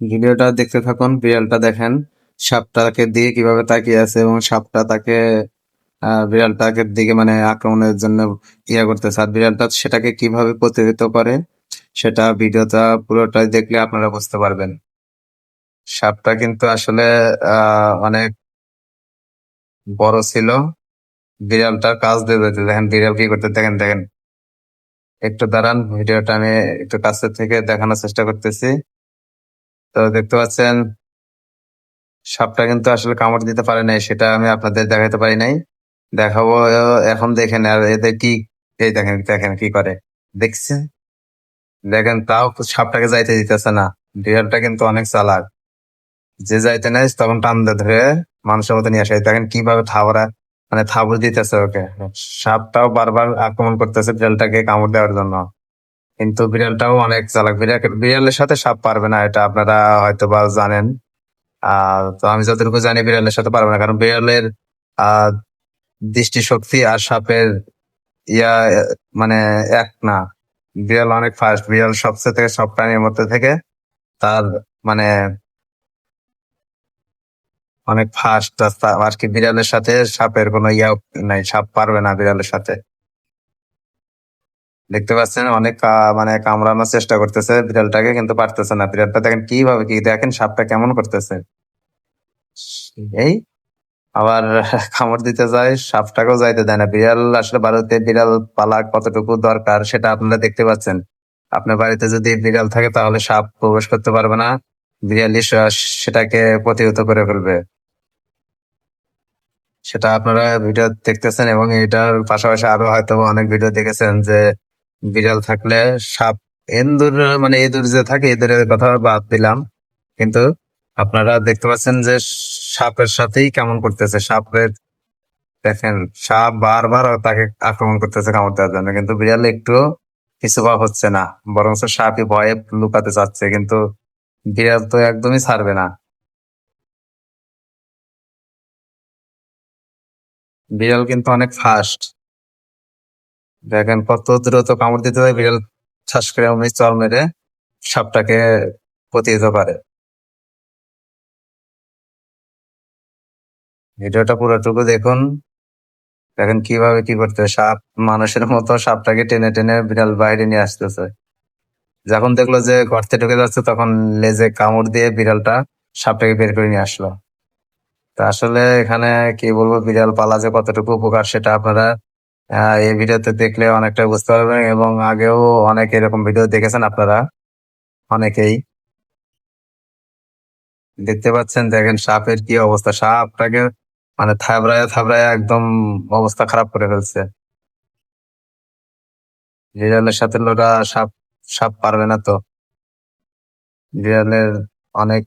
ভিডিওটা দেখতে থাকুন, বিড়ালটা দেখেন, সাপটাকে দিয়ে কীভাবে তাকিয়ে আছে এবং সাপটা তাকে বিড়ালটাকে দিকে মানে আক্রমণের জন্য ইয়া করতেছে। আর বিড়ালটা সেটাকে কীভাবে প্রতিহত করে, সেটা ভিডিওটা পুরোটাই দেখলে আপনারা বুঝতে পারবেন। সাপটা কিন্তু আসলে অনেক বড় ছিল। বিড়ালটার কাজ দিয়ে দেখেন, বিড়াল কি করতে, দেখেন দেখেন। একটু দাঁড়ান, ভিডিওটা আমি একটু কাছের থেকে দেখানোর চেষ্টা করতেছি। তো দেখতে পাচ্ছেন, সাপটা কিন্তু আসলে কামড় দিতে পারে নাই, সেটা আমি আপনাদের দেখাতে পারি নাই। দেখাবো, এখন দেখেন, আর এদের কি, এই দেখেন দেখেন কি করে। দেখছেন? দেখেন, তাও সাপটাকে যাইতে দিতেছে না। বিড়ালটা কিন্তু অনেক চালাক। যে যাইতে নেয়, তখন টান ধরে মানুষের মতো নিয়ে আসে। দেখেন কীভাবে থাবরা মানে থাবর দিতেছে ওকে। সাপটাও বারবার আক্রমণ করতেছে বিড়ালটাকে কামড় দেওয়ার জন্য। কিন্তু বিড়ালটাও অনেক চালাক। বিড়াল বিড়ালের সাথে সাপ পারবে না, এটা আপনারা হয়তো বা জানেন তো আমি যতটুকু জানি বিড়ালের সাথে পারবে না, কারণ বিড়ালের, আহ, দৃষ্টিশক্তি আর সাপের ইয়া মানে এক না। বিড়াল অনেক ফাস্ট বিড়াল সবচেয়ে থেকে সব প্রাণীর মধ্যে থেকে তার মানে অনেক ফাস্ট আর কি বিড়ালের সাথে সাপের কোনো ইয়া নাই, সাপ পারবে না বিড়ালের সাথে। দেখতে পাচ্ছেন অনেক মানে কামড়ানোর চেষ্টা করতেছে বিড়ালটাকে, কিন্তু পারতেছে না। বিড়ালটা দেখেন কীভাবে কি দেখেন, সাপটা কেমন করতেছে। এই, আবার কামড় দিতে যায়, সাপটাকেও যাইতে দেয় না। বিড়াল আসলে ভারতে বিড়াল পালা কতটুকু দরকার সেটা আপনারা দেখতে পাচ্ছেন। আপনার বাড়িতে যদি বিড়াল থাকে তাহলে সাপ প্রবেশ করতে পারবে না। বিড়ালই সেটাকে প্রতিহত করে ফেলবে। সেটা আপনারা ভিডিও দেখতেছেন এবং এটার পাশাপাশি আরও হয়তো অনেক ভিডিও দেখেছেন যে বিড়াল থাকলে সাপ, এন্দুর মানে এঁদুর যে থাকে এঁদুরের কথা বাদ দিলাম। কিন্তু আপনারা দেখতে পাচ্ছেন যে সাপের সাথেই কেমন করতেছে। সাপের, দেখেন, সাপ বারবার তাকে আক্রমণ করতেছে কামড় দেওয়ার জন্য। কিন্তু বিড়াল একটু কিছু বা হচ্ছে না বরং সাপই ভয়ে লুকাতে চাচ্ছে। কিন্তু বিড়াল তো একদমই ছাড়বে না। বিড়াল কিন্তু অনেক ফাস্ট দেখেন, কত দ্রুত কামড় দিতে হয়, বিড়াল ঠাস করে অমনি চল মেরে সাপটাকে প্রতিহত পারে ভিডিওটা পুরোটুকু দেখুন। দেখেন, কীভাবে কি করতে সাপ, মানুষের মতো সাপটাকে টেনে টেনে বিড়াল বাইরে নিয়ে আসতেছে। যখন দেখল যে গর্তে ঢুকে যাচ্ছে, তখন লেজে কামড় দিয়ে বিড়ালটা সাপটাকে বের করে নিয়ে আসলো। তা আসলে এখানে কি বলব, বিড়াল পালা যে কতটুকু উপকার সেটা আপনারা এই ভিডিওতে দেখলে অনেকটা বুঝতে পারবেন এবং আগেও অনেক এরকম ভিডিও দেখেছেন আপনারা? অনেকেই। দেখতে পাচ্ছেন, দেখেন সাপের কি অবস্থা। সাপটাকে মানে থাবড়ায় থাবড়ায় একদম অবস্থা খারাপ করে ফেলছে। বিড়ালের সাথে লোরা সাপ সাপ পারবে না তো। বিড়ালের অনেক